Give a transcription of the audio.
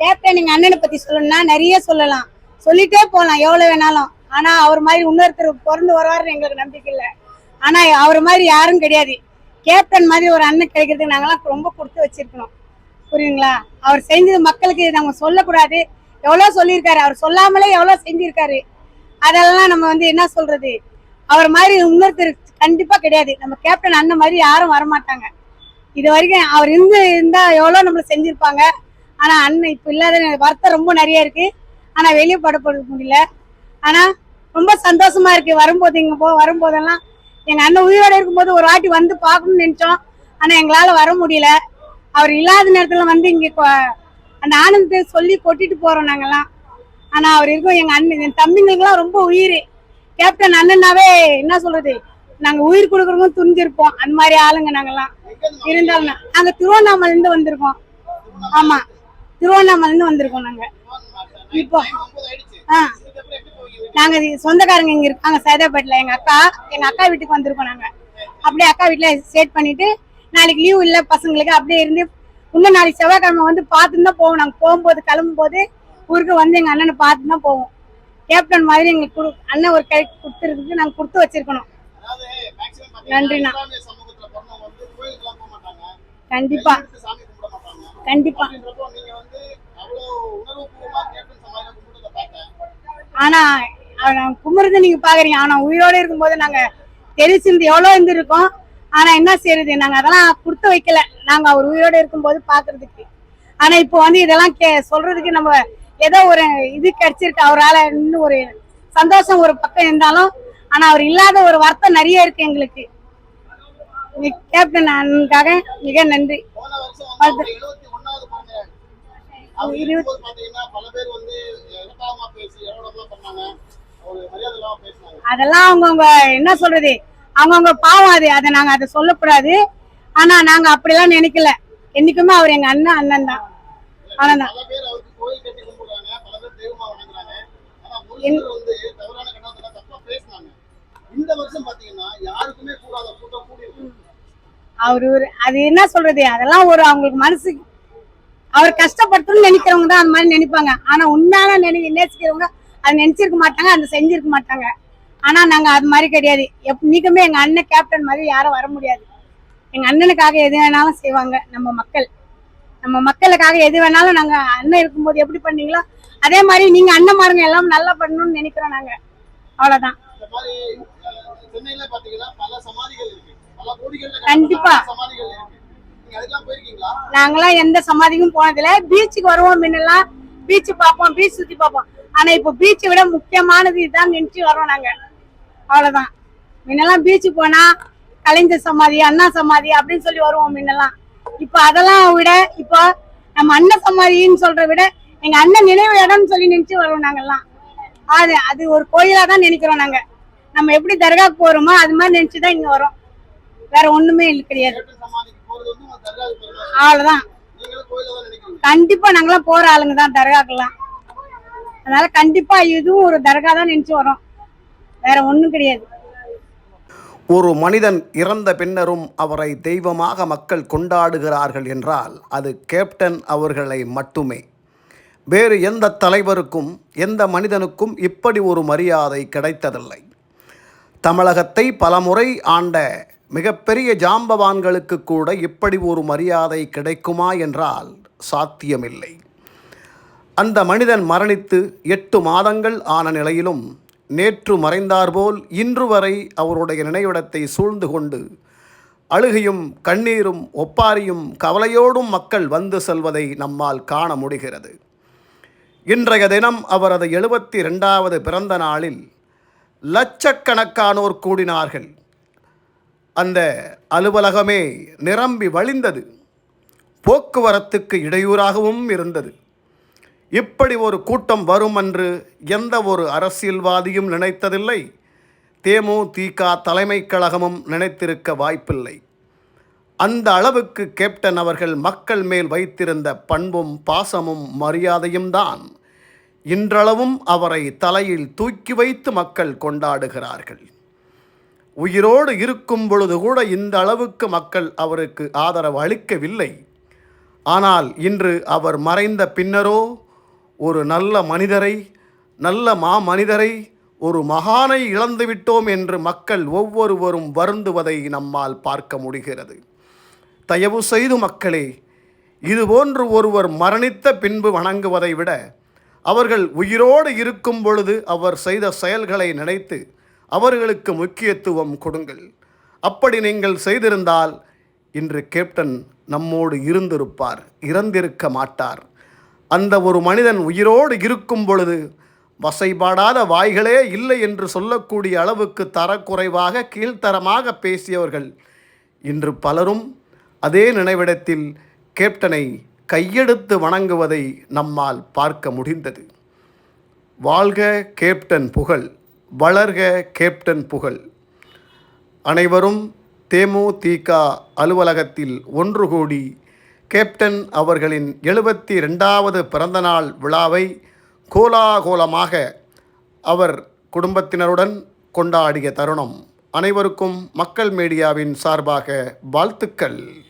Captain எங்க அண்ணனை பத்தி சொல்லணும்னா நிறைய சொல்லலாம். சொல்லிட்டே போகலாம் எவ்வளவு வேணாலும். ஆனா அவர் மாதிரி இன்னொருத்தர் பிறந்து வருவாருன்னு எங்களுக்கு நம்பிக்கை இல்லை. ஆனா அவர் மாதிரி யாரும் கிடையாது. கேப்டன் மாதிரி ஒரு அண்ணன் கிடைக்கிறதுக்கு நாங்கெல்லாம் ரொம்ப கொடுத்து வச்சிருக்கணும். புரியுங்களா அவர் செஞ்சது மக்களுக்கு நம்ம சொல்லக்கூடாது. எவ்வளோ சொல்லியிருக்காரு. அவர் சொல்லாமலே எவ்வளோ செஞ்சிருக்காரு. அதெல்லாம் நம்ம வந்து என்ன சொல்றது? அவர் மாதிரி இன்னொருத்தர் கண்டிப்பா கிடையாது. நம்ம கேப்டன் அண்ணன் மாதிரி யாரும் வரமாட்டாங்க. இது வரைக்கும் அவர் இருந்து இருந்தா எவ்வளோ நம்மளுக்கு செஞ்சிருப்பாங்க. ஆனா அண்ணன் இப்ப இல்லாத வருத்தம் ரொம்ப நிறைய இருக்கு. ஆனா வெளியே படப்பட முடியல. ஆனா ரொம்ப சந்தோஷமா இருக்கு. வரும்போது இங்க போ வரும்போதெல்லாம் எங்க அண்ணன் உயிரோட இருக்கும்போது ஒரு வாட்டி வந்து பார்க்கணும்னு நினைச்சோம். ஆனா எங்களால வர முடியல. அவர் இல்லாத நேரத்துல வந்து இங்க அந்த ஆனந்தத்தை சொல்லி கொட்டிட்டு போறோம் நாங்கெல்லாம். ஆனா அவர் இருக்கும் எங்க அண்ணன் என் தம்பிங்களுக்குலாம் ரொம்ப உயிர். கேப்டன் அண்ணன்னாவே என்ன சொல்றது? நாங்க உயிர் கொடுக்குறவங்க துணிஞ்சிருப்போம். அந்த மாதிரி ஆளுங்க நாங்கெல்லாம். இருந்தாலும் நாங்க திருவண்ணாமலை இருந்து வந்திருக்கோம். ஆமா. திருவண்ணாமலை இருந்து வந்திருக்கோம் நாங்க. இப்போ ஆ. நாங்க இது சொந்தக்காரங்க இங்க இருக்காங்க சைதாப்பேட்டில் எங்க அக்கா எங்க அக்கா வீட்டுக்கு வந்திருக்கோம் நாங்க. அப்படியே அக்கா வீட்டுல ஸ்டேட் பண்ணிட்டு நாளைக்கு லீவ் இல்ல பசங்களுக்கு அப்படியே இருந்து இன்னும் நாளைக்கு செவ்வாய்க்கிழமை வந்து பார்த்துன்னு தான் போவோம். நாங்க போகும்போது கிளம்பும்போது ஊருக்கு வந்து எங்க அண்ணனை பார்த்து தான் போவோம். கேப்டன் மாதிரி எங்களுக்கு கொடு அண்ணன் ஒரு கை கொடுத்துருக்கு நாங்க கொடுத்து வச்சிருக்கணும். நன்றிண்ணா. இஸ்லாமிய சமூகத்துல பிறந்தவங்க வந்து கோயிலுக்குலாம் போக மாட்டாங்க. கண்டிப்பா. கண்டிப்பா. ஆனா கும்பிடுறது நீங்க பாக்குறீங்க. ஆனா உயிரோட இருக்கும்போது நாங்க தெரிச்சிருந்து எவ்வளவு இருந்திருக்கோம். ஆனா என்ன செய்யறது? நாங்க அதெல்லாம் கொடுத்து வைக்கல. நாங்க அவர் உயிரோட இருக்கும்போது பாக்குறதுக்கு. ஆனா இப்போ வந்து இதெல்லாம் கே சொல்றதுக்கு நம்ம ஏதோ ஒரு இது கிடைச்சிருக்கு. அவரால இன்னும் ஒரு சந்தோஷம் ஒரு பக்கம் இருந்தாலும் ஆனா அவர் இல்லாத ஒரு வருத்தம் நிறைய இருக்கு எங்களுக்கு. கேப்டன் அண்ணனுக்காக மிக நன்றி. அதெல்லாம் அவங்கவுங்க என்ன சொல்றது? அவங்கவுங்க பாவம் அது. அதை நாங்க அதை சொல்லக்கூடாது. ஆனா நாங்க அப்படிலாம் நினைக்கல. என்னைக்குமே அவர் எங்க அண்ணன் அண்ணன் தான். அண்ணன் தான் அவரு அது என்ன சொல்றது? அதெல்லாம் ஒரு அவங்களுக்கு மனசு அவர் கஷ்டப்படுத்தணும்னு நினைக்கிறவங்க தான் அந்த மாதிரி நினைப்பாங்க. ஆனா உண்மையான நினை நேசிக்கிறவங்க அதை நினைச்சிருக்க மாட்டாங்க அதை செஞ்சிருக்க மாட்டாங்க. ஆனா நாங்க அது மாதிரி கிடையாது. எப் நீக்குமே எங்க அண்ணன் கேப்டன் மாதிரி யாரும் வர முடியாது. எங்க அண்ணனுக்காக எது வேணாலும் செய்வாங்க நம்ம மக்கள். நம்ம மக்களுக்காக எது வேணாலும் நாங்க அண்ணன் இருக்கும்போது எப்படி பண்ணீங்களோ அதே மாதிரி நீங்க அண்ணன்மாருங்க எல்லாம் நல்லா பண்ணணும்னு நினைக்கிறோம் நாங்க. அவ்வளவுதான். கண்டிப்பா. நாங்களாம் எந்த சமாதிக்கும் போனதில்ல. பீச்சுக்கு வருவோம் முன்னெல்லாம். பீச் பார்ப்போம் பீச் சுத்தி பார்ப்போம். ஆனா இப்போ பீச்சை விட முக்கியமானது இதுதான் நினைச்சு வரோம் நாங்க. அவ்வளவுதான். முன்னெல்லாம் பீச்சு போனா கலைஞர் சமாதி அண்ணா சமாதி அப்படின்னு சொல்லி வருவோம் முன்னெல்லாம். இப்போ அதெல்லாம் விட இப்போ நம்ம அண்ணன் சமாதின்னு சொல்ற விட எங்க அண்ணன் நினைவு இடம்னு சொல்லி நினைச்சு வருவோம் நாங்கெல்லாம். அது அது ஒரு கோயிலா தான் நினைக்கிறோம் நாங்க. நம்ம எப்படி தர்காக்கு போறோமோ அது மாதிரி நினைச்சுதான் இங்க வரோம் வேற ஒண்ணுமே இல்லை கிடையாது. அவ்வளவுதான். கண்டிப்பா நாங்களாம் போற ஆளுங்க தான் தர்காக்கெல்லாம். அதனால கண்டிப்பா இதுவும் ஒரு தர்கா தான் நினைச்சு வரோம். வேற ஒண்ணும் கிடையாது. ஒரு மனிதன் இறந்த பின்னரும் அவரை தெய்வமாக மக்கள் கொண்டாடுகிறார்கள் என்றால் அது கேப்டன் அவர்களை மட்டுமே. வேறு எந்த தலைவருக்கும் எந்த மனிதனுக்கும் இப்படி ஒரு மரியாதை கிடைத்ததில்லை. தமிழகத்தை பலமுறை ஆண்ட மிகப்பெரிய ஜாம்பவான்களுக்கு கூட இப்படி ஒரு மரியாதை கிடைக்குமா என்றால் சாத்தியமில்லை. அந்த மனிதன் மரணித்து எட்டு மாதங்கள் ஆன நிலையிலும் நேற்று மறைந்தார்போல் இன்று வரை அவருடைய நினைவிடத்தை சூழ்ந்து கொண்டு அழுகையும் கண்ணீரும் ஒப்பாரியும் கவலையோடும் மக்கள் வந்து செல்வதை நம்மால் காண முடிகிறது. இன்றைய தினம் அவரது எழுபத்தி ரெண்டாவது பிறந்த நாளில் லட்சக்கணக்கானோர் கூடினார்கள். அந்த அலுவலகமே நிரம்பி வழிந்தது. போக்குவரத்துக்கு இடையூறாகவும் இருந்தது. இப்படி ஒரு கூட்டம் வரும் என்று எந்த ஒரு அரசியல்வாதியும் நினைத்ததில்லை. தேமுதிக தலைமைக் கழகமும் நினைத்திருக்க வாய்ப்பில்லை. அந்த அளவுக்கு கேப்டன் அவர்கள் மக்கள் மேல் வைத்திருந்த பண்பும் பாசமும் மரியாதையும் தான் இன்றளவும் அவரை தலையில் தூக்கி வைத்து மக்கள் கொண்டாடுகிறார்கள். உயிரோடு இருக்கும் பொழுது கூட இந்த அளவுக்கு மக்கள் அவருக்கு ஆதரவு அளிக்கவில்லை. ஆனால் இன்று அவர் மறைந்த பின்னரோ ஒரு நல்ல மனிதரை நல்ல மா மனிதரை ஒரு மகானை இழந்துவிட்டோம் என்று மக்கள் ஒவ்வொருவரும் வருந்துவதை நம்மால் பார்க்க முடிகிறது. தயவு செய்து மக்களே இதுபோன்று ஒருவர் மரணித்த பின்பு வணங்குவதை விட அவர்கள் உயிரோடு இருக்கும் பொழுது அவர் செய்த செயல்களை நினைத்து அவர்களுக்கு முக்கியத்துவம் கொடுங்கள். அப்படி நீங்கள் செய்திருந்தால் இன்று கேப்டன் நம்மோடு இருந்திருப்பார் இறந்திருக்க மாட்டார். அந்த ஒரு மனிதன் உயிரோடு இருக்கும் பொழுது வசைபாடாத வாய்களே இல்லை என்று சொல்லக்கூடிய அளவுக்கு தரக்குறைவாக கீழ்த்தரமாக பேசியவர்கள் இன்று பலரும் அதே நினைவிடத்தில் கேப்டனை கையெடுத்து வணங்குவதை நம்மால் பார்க்க முடிந்தது. வாழ்க கேப்டன் புகழ். வளர்க கேப்டன் புகழ். அனைவரும் தேமுதிக அலுவலகத்தில் ஒன்று கூடி கேப்டன் அவர்களின் எழுபத்தி ரெண்டாவது பிறந்தநாள் விழாவை கோலாகோலமாக அவர் குடும்பத்தினருடன் கொண்டாடிய தருணம். அனைவருக்கும் மக்கள் மீடியாவின் சார்பாக வாழ்த்துக்கள்.